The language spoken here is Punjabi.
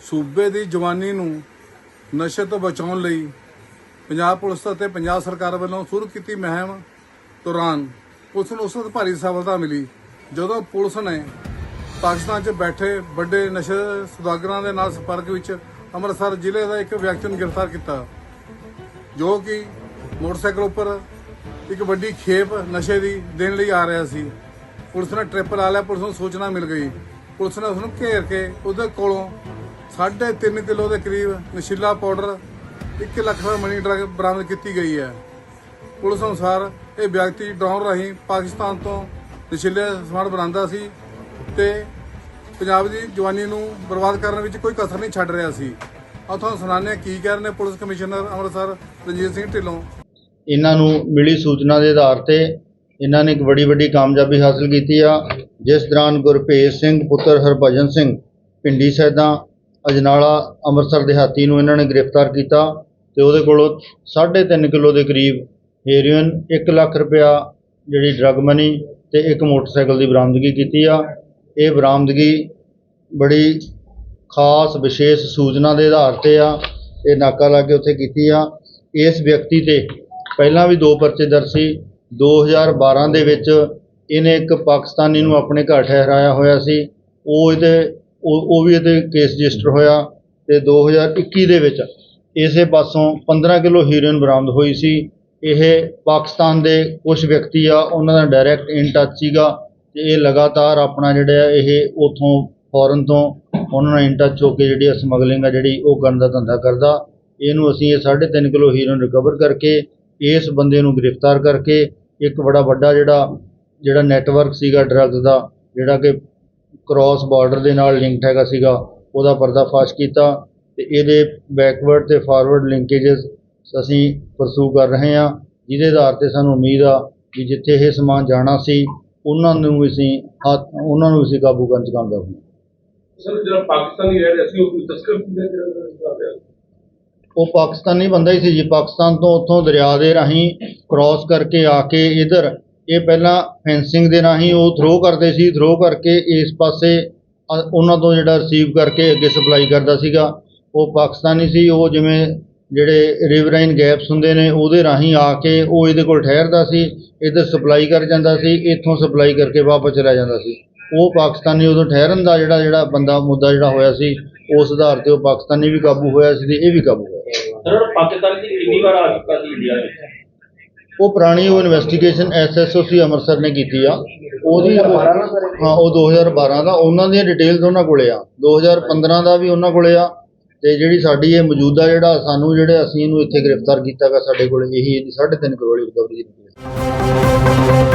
ਸੂਬੇ ਦੀ ਜਵਾਨੀ ਨੂੰ ਨਸ਼ੇ ਤੋਂ ਬਚਾਉਣ ਲਈ ਪੰਜਾਬ ਪੁਲਿਸ ਅਤੇ ਪੰਜਾਬ ਸਰਕਾਰ ਵੱਲੋਂ ਸ਼ੁਰੂ ਕੀਤੀ ਮੁਹਿੰਮ ਦੌਰਾਨ ਪੁਲਿਸ ਨੂੰ ਉਸ ਵਕਤ ਭਾਰੀ ਸਫਲਤਾ ਮਿਲੀ, ਜਦੋਂ ਪੁਲਿਸ ਨੇ ਪਾਕਿਸਤਾਨ 'ਚ ਬੈਠੇ ਵੱਡੇ ਨਸ਼ੇ ਸੁਦਾਗਰਾਂ ਦੇ ਨਾਲ ਸੰਪਰਕ ਵਿੱਚ ਅੰਮ੍ਰਿਤਸਰ ਜ਼ਿਲ੍ਹੇ ਦਾ ਇੱਕ ਵਿਅਕਤੀ ਨੂੰ ਗ੍ਰਿਫਤਾਰ ਕੀਤਾ, ਜੋ ਕਿ ਮੋਟਰਸਾਈਕਲ ਉੱਪਰ ਇੱਕ ਵੱਡੀ ਖੇਪ ਨਸ਼ੇ ਦੀ ਦੇਣ ਲਈ ਆ ਰਿਹਾ ਸੀ। ਪੁਲਿਸ ਨੇ ਟ੍ਰਿਪਲ ਆ ਲਿਆ ਪੁਲਿਸ ਨੂੰ ਸੂਚਨਾ ਮਿਲ ਗਈ। ਪੁਲਿਸ ਨੇ ਉਸ ਨੂੰ ਘੇਰ ਕੇ ਉਹਦੇ ਕੋਲੋਂ 3.5 ਕਿਲੋ ਦੇ ਕਰੀਬ ਨਸ਼ੀਲਾ ਪਾਊਡਰ 1 ਲੱਖ ਦਾ ਮਨੀ ਡਰਗ ਬਰਾਮਦ ਕੀਤੀ ਗਈ ਹੈ। ਪੁਲਿਸ ਅਨੁਸਾਰ ਇਹ ਵਿਅਕਤੀ ਡਰੋਨ ਰਾਹੀਂ ਪਾਕਿਸਤਾਨ ਤੋਂ ਨਸ਼ੀਲੇ ਸਮਾਨ ਬਣਾਉਂਦਾ ਸੀ ਤੇ ਪੰਜਾਬ ਦੀ ਜਵਾਨੀ ਨੂੰ ਬਰਬਾਦ ਕਰਨ ਵਿੱਚ ਕੋਈ ਕਸਰ ਨਹੀਂ ਛੱਡ ਰਿਹਾ ਸੀ। ਆਹ ਤੁਹਾਨੂੰ ਸੁਣਾਉਂਦੇ ਹਾਂ ਕੀ ਕਹਿ ਰਹੇ ਨੇ ਪੁਲਿਸ ਕਮਿਸ਼ਨਰ ਅੰਮ੍ਰਿਤਸਰ ਰਣਜੀਤ ਸਿੰਘ ਢਿੱਲੋਂ। ਇਹਨਾਂ ਨੂੰ ਮਿਲੀ ਸੂਚਨਾ ਦੇ ਆਧਾਰ ਤੇ ਇਹਨਾਂ ਨੇ ਇੱਕ ਬੜੀ ਵੱਡੀ ਕਾਮਯਾਬੀ ਹਾਸਲ ਕੀਤੀ ਆ, ਜਿਸ ਦੌਰਾਨ ਗੁਰਭੇਜ ਸਿੰਘ, ਪੁੱਤਰ ਹਰਭਜਨ ਸਿੰਘ, ਪਿੰਡੀ ਸੈਦਾ ਅਜਨਾਲਾ ਅੰਮ੍ਰਿਤਸਰ ਦਿਹਾਤੀ ਨੂੰ ਇਹਨਾਂ ਨੇ ਗ੍ਰਿਫਤਾਰ ਕੀਤਾ ਤੇ ਉਹਦੇ ਕੋਲੋਂ 3.5 ਕਿਲੋ ਦੇ ਕਰੀਬ ਹੈਰੋਇਨ 1 ਲੱਖ ਰੁਪਇਆ ਜਿਹੜੀ ਡਰੱਗ ਮਨੀ ਤੇ ਇੱਕ ਮੋਟਰਸਾਈਕਲ ਦੀ ਬਰਾਮਦਗੀ ਕੀਤੀ ਆ। ਇਹ ਬਰਾਮਦਗੀ ਬੜੀ ਖਾਸ, ਵਿਸ਼ੇਸ਼ ਸੂਚਨਾ ਦੇ ਆਧਾਰ ਤੇ ਆ। ਇਹ ਨਾਕਾ ਲਾ ਕੇ ਉੱਥੇ ਕੀਤੀ ਆ। ਇਸ ਵਿਅਕਤੀ ਤੇ ਪਹਿਲਾਂ ਵੀ ਦੋ ਪਰਚੇ ਦਰਜ ਸੀ। 2012 ਦੇ ਵਿੱਚ ਇਹਨੇ ਇੱਕ ਪਾਕਿਸਤਾਨੀ ਨੂੰ ਆਪਣੇ ਘਰ ਠਹਿਰਾਇਆ ਹੋਇਆ ਸੀ। ਉਹ ਇਹਦੇ ਉਹ ਉਹ ਵੀ ਇਹਦੇ ਕੇਸ ਰਜਿਸਟਰ ਹੋਇਆ ਤੇ 2021 ਦੇ ਵਿੱਚ ਇਸੇ ਪਾਸੋਂ 15 ਕਿਲੋ ਹੀਰੋਇਨ ਬਰਾਮਦ ਹੋਈ ਸੀ। ਇਹ ਪਾਕਿਸਤਾਨ ਦੇ ਕੁਝ ਵਿਅਕਤੀ ਆ, ਉਹਨਾਂ ਦਾ ਡਾਇਰੈਕਟ ਇਨ ਟੱਚ ਸੀਗਾ ਤੇ ਇਹ ਲਗਾਤਾਰ ਆਪਣਾ ਜਿਹੜਾ ਇਹ ਉਥੋਂ ਫੋਰਨ ਤੋਂ ਉਹਨਾਂ ਨਾਲ ਇਨ ਟੱਚ ਹੋ ਕੇ ਜਿਹੜੀ ਸਮਗਲਿੰਗ ਆ ਜਿਹੜੀ ਉਹ ਕਰਨ ਦਾ ਧੰਦਾ ਕਰਦਾ। ਇਹਨੂੰ ਅਸੀਂ ਇਹ 3.5 ਕਿਲੋ ਹੀਰੋਇਨ ਰਿਕਵਰ ਕਰਕੇ ਇਸ ਬੰਦੇ ਨੂੰ ਗ੍ਰਿਫਤਾਰ ਕਰਕੇ ਇੱਕ ਬੜਾ ਵੱਡਾ ਜਿਹੜਾ ਜਿਹੜਾ ਨੈਟਵਰਕ ਸੀਗਾ ਡਰੱਗਸ ਦਾ, ਜਿਹੜਾ ਕਿ ਕ੍ਰਾਸ ਬਾਰਡਰ ਦੇ ਨਾਲ ਲਿੰਕਡ ਹੈਗਾ ਸੀਗਾ ਉਹਦਾ ਪਰਦਾਫਾਸ਼ ਕੀਤਾ ਤੇ ਇਹਦੇ ਬੈਕਵਰਡ ਤੇ ਫਾਰਵਰਡ ਲਿੰਕੇजेस ਅਸੀਂ ਪਰਸੂ ਕਰ ਰਹੇ ਹਾਂ ਜਿਹਦੇ ਆਧਾਰ ਤੇ ਸਾਨੂੰ ਉਮੀਦ ਆ ਕਿ ਜਿੱਥੇ ਇਹ ਸਮਾਨ ਜਾਣਾ ਸੀ ਉਹਨਾਂ ਨੂੰ ਅਸੀਂ ਹੱਥ- ਉਹਨਾਂ ਨੂੰ ਅਸੀਂ ਕਾਬੂ ਕਰਨ ਚ ਕਾਮਯਾਬ ਹੋਏ। ਸਰ ਜਿਹੜਾ ਪਾਕਿਸਤਾਨੀ ਰਹਿ ਰਿਹਾ ਸੀ ਉਹ ਕੋਈ ਤਸਕਰ ਰਿਹਾ ਉਹ ਪਾਕਿਸਤਾਨੀ ਬੰਦਾ ਹੀ ਸੀ ਜੀ ਪਾਕਿਸਤਾਨ ਤੋਂ ਉੱਥੋਂ ਦਰਿਆ ਦੇ ਰਾਹੀਂ ਕ੍ਰਾਸ ਕਰਕੇ ਆ ਕੇ ਇਧਰ ਇਹ ਪਹਿਲਾਂ ਫੈਂਸਿੰਗ ਦੇ ਰਾਹੀਂ ਉਹ ਥਰੋ ਕਰਦੇ ਸੀ ਥਰੋ ਕਰਕੇ ਇਸ ਪਾਸੇ, ਅ- ਉਹਨਾਂ ਤੋਂ ਜਿਹੜਾ ਰਿਸੀਵ ਕਰਕੇ ਅੱਗੇ ਸਪਲਾਈ ਕਰਦਾ ਸੀਗਾ। ਉਹ ਪਾਕਿਸਤਾਨੀ ਸੀ, ਉਹ ਜਿਵੇਂ ਜਿਹੜੇ ਰਿਵਰਾਈਨ ਗੈਪਸ ਹੁੰਦੇ ਨੇ, ਉਹਦੇ ਰਾਹੀਂ ਆ ਕੇ ਉਹ ਇਹਦੇ ਕੋਲ ਠਹਿਰਦਾ ਸੀ, ਇੱਧਰ ਸਪਲਾਈ ਕਰ ਜਾਂਦਾ ਸੀ, ਇੱਥੋਂ ਸਪਲਾਈ ਕਰਕੇ ਵਾਪਸ ਚਲਾ ਜਾਂਦਾ ਸੀ। ਉਹ ਪਾਕਿਸਤਾਨੀ ਉਦੋਂ ਠਹਿਰਨ ਦਾ ਜਿਹੜਾ ਜਿਹੜਾ ਬੰਦਾ, ਮੁੱਦਾ ਜਿਹੜਾ ਹੋਇਆ ਸੀ, ਉਸ ਆਧਾਰ ਤੇ ਉਹ ਪਾਕਿਸਤਾਨੀ ਵੀ ਕਾਬੂ ਹੋਇਆ ਸੀ ਤੇ ਇਹ ਵੀ ਕਾਬੂ ਹੋਇਆ। ਸਰ ਪਾਕਿਸਤਾਨ ਦੀ ਕਿੰਨੀ ਵਾਰ ਆ ਚੁੱਕਾ ਸੀ ਇੰਡੀਆ ਵਿੱਚ? ਉਹ ਪੁਰਾਣੀ ਉਹ ਇਨਵੈਸਟੀਗੇਸ਼ਨ ਐਸਐਸਓਸੀ ਅੰਮ੍ਰਿਤਸਰ ਨੇ ਕੀਤੀ ਆ। ਉਹਦੀ ਹਾਂ, ਉਹ 2012 ਦਾ, ਉਹਨਾਂ ਦੀਆਂ ਡਿਟੇਲਸ ਉਹਨਾਂ ਕੋਲੇ ਆ। 2015 ਦਾ ਵੀ ਉਹਨਾਂ ਕੋਲੇ ਆ ਤੇ ਜਿਹੜੀ ਸਾਡੀ ਇਹ ਮੌਜੂਦਾ ਜਿਹੜਾ ਸਾਨੂੰ ਜਿਹੜੇ ਅਸੀਂ ਇਹਨੂੰ ਇੱਥੇ ਗ੍ਰਿਫਤਾਰ ਕੀਤਾ ਕੀਤਾਗਾ ਸਾਡੇ ਕੋਲ, ਇਹੀ 3.5 ਕਰੋੜ ਦੀ ਰਿਕਵਰੀ ਕੀਤੀ ਹੈ